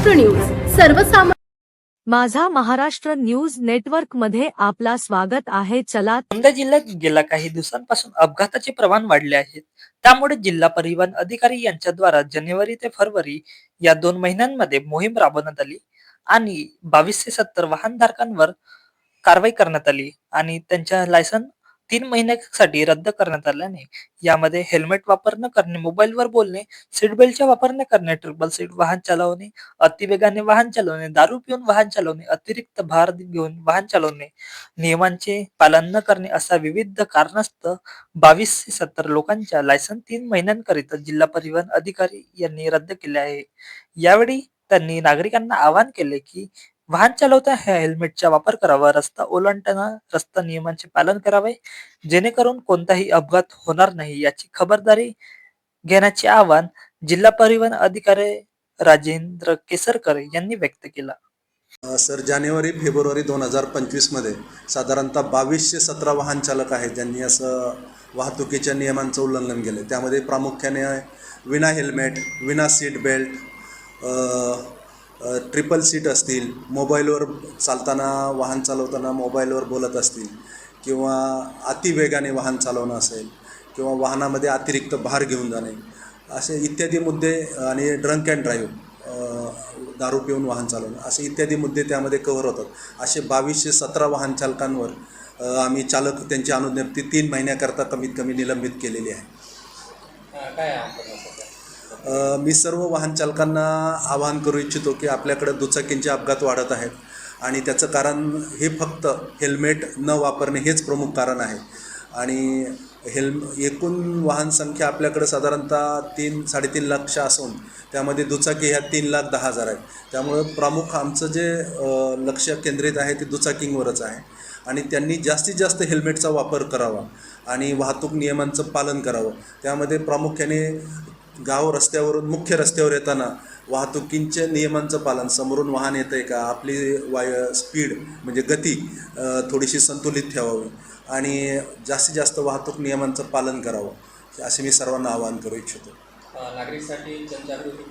Maharashtra news. सर्वसामान्य माझा Maharashtra news नेटवर्कमध्ये आपला स्वागत आहे. चला नांदेड जिल्ह्यात गेल्या काही दिवसांपासून अपघाताचे प्रमाण वाढले आहेत त्यामुळे जिल्हा परिवहन अधिकारी यांच्याद्वारा जानेवारी ते फरवरी या दोन महिन्यांमध्ये मोहीम राबवण्यात आली आणि बावीसशे सत्तर वाहनधारकांवर कारवाई करण्यात आली आणि त्यांच्या लायसन तीन महिन्यासाठी रद्द करण्यात आल्याने यामध्ये हेल्मेट वापर न करणे मोबाईलवर बोलणे सीट बेल्टचा वापर न करणे ट्रिपल सीट वाहन चालवणे अतिवेगाने वाहन चालवणे दारू पिऊन वाहन चालवणे अतिरिक्त भार घेऊन वाहन चालवणे नियमांचे पालन न करणे असा विविध कारणास्तव बावीसशे सत्तर लोकांच्या लायसन तीन महिन्यांकरिता जिल्हा परिवहन अधिकारी यांनी रद्द केले आहे. यावेळी त्यांनी नागरिकांना आवाहन केले की वाहन चालवता ह्या हेल्मेटचा वापर करावा रस्ता ओलांडताना रस्ता नियमांचे पालन करावे जेणेकरून कोणताही अपघात होणार नाही याची खबरदारी घेण्याचे आवाहन जिल्हा परिवहन अधिकारी राजेंद्र केसरकर यांनी व्यक्त केला. सर जानेवारी फेब्रुवारी दोन हजार पंचवीसमध्ये साधारणतः बावीसशे सतरा वाहन चालक आहेत ज्यांनी असं वाहतुकीच्या नियमांचं उल्लंघन केलं. त्यामध्ये प्रामुख्याने विना हेल्मेट विना सीट बेल्ट ट्रिपल सीट असतील मोबाईलवर चालताना वाहन चालवताना मोबाईलवर बोलत असतील किंवा अतिवेगाने वाहन चालवणं असेल किंवा वाहनामध्ये अतिरिक्त भार घेऊन जाणे असे इत्यादी मुद्दे आणि ड्रंक अँड ड्राईव्ह दारू पिऊन वाहन चालवणं असे इत्यादी मुद्दे त्यामध्ये कव्हर होतात. असे बावीसशे सतरा वाहन चालकांवर आम्ही चालक त्यांची अनुज्ञप्ती तीन महिन्याकरता कमीत कमी निलंबित केलेली आहे. काय मी सर्व वाहन चालकांना आवाहन करू इच्छितो की आपल्याकडे दुचाकींचे अपघात वाढत आहेत. आणि त्याचं कारण हे फक्त हेल्मेट न वापरणे हेच प्रमुख कारण आहे. आणि हेल्म एकूण वाहन संख्या आपल्याकडे साधारणतः तीन साडेतीन लाख असून त्यामध्ये दुचाकी ह्या तीन लाख दहा हजार आहेत. त्यामुळं प्रमुख आमचं जे लक्ष केंद्रित आहे ते दुचाकींवरच आहे. आणि त्यांनी जास्तीत जास्त हेल्मेटचा वापर करावा आणि वाहतूक नियमांचं पालन करावं. त्यामध्ये प्रामुख्याने गाव रस्त्यावरून मुख्य रस्त्यावर येताना वाहतुकींच्या नियमांचं पालन. समोरून वाहन येतं आहे का? आपली वाय स्पीड म्हणजे गती थोडीशी संतुलित ठेवावी आणि जास्तीत जास्त वाहतूक नियमांचं पालन करावं. असे मी सर्वांना आवाहन करू इच्छितो. नागरिकसाठी जनजागृती